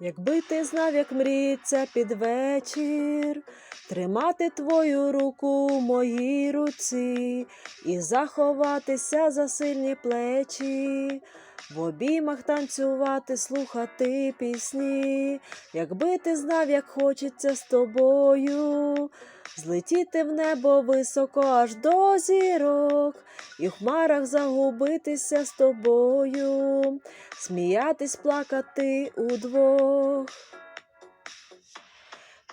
Якби ти знав, як мріється під вечір, тримати твою руку в моїй руці і заховатися за сильні плечі, в обіймах танцювати, слухати пісні, якби ти знав, як хочеться з тобою, злетіти в небо високо аж до зірок, і в хмарах загубитися з тобою сміятись, плакати удвох.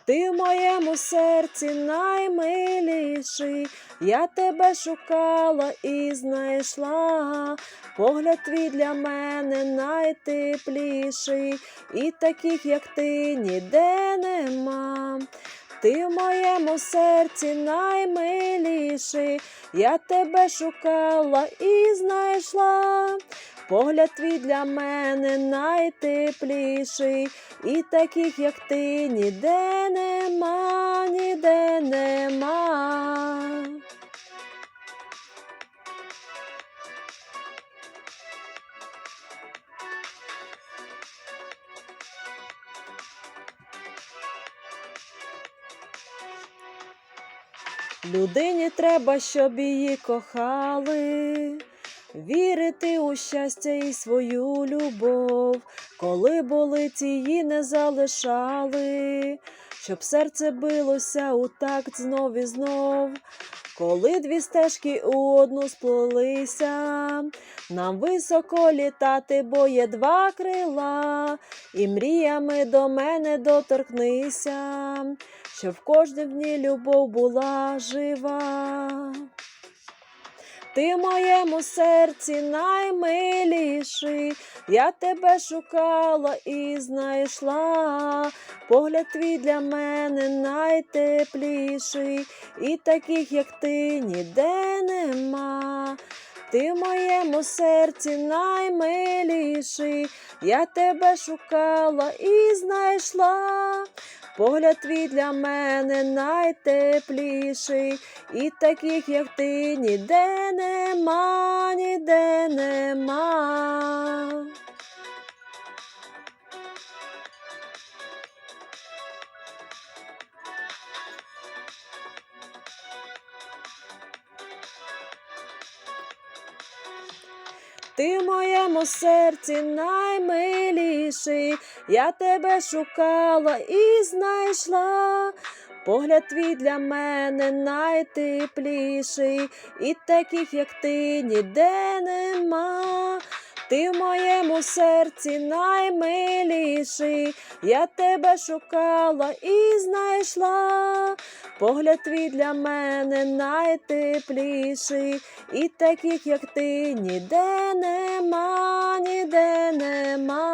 Ти в моєму серці наймиліший, я тебе шукала і знайшла. Погляд твій для мене найтепліший, і таких, як ти, ніде нема. Ти в моєму серці наймиліший, я тебе шукала і знайшла. Погляд твій для мене найтепліший, і таких, як ти, ніде нема, ніде нема. Людині треба, щоб її кохали, вірити у щастя і свою любов, коли болить її не залишали, щоб серце билося у такт знов і знов. Коли дві стежки у одну сплелися, нам високо літати, бо є два крила, і мріями до мене доторкнися, щоб в кожнім дні любов була жива. Ти моєму серці наймиліший, я тебе шукала і знайшла. Погляд твій для мене найтепліший, і таких, як ти, ніде нема. Ти в моєму серці наймиліший, я тебе шукала і знайшла. Погляд твій для мене найтепліший, і таких, як ти, ніде нема, ніде нема. Ти в моєму серці наймиліший, я тебе шукала і знайшла. Погляд твій для мене найтепліший, і таких, як ти, ніде нема. Ти в моєму серці наймиліший, я тебе шукала і знайшла. Погляд твій для мене найтепліший, і таких, як ти, ніде нема, ніде нема.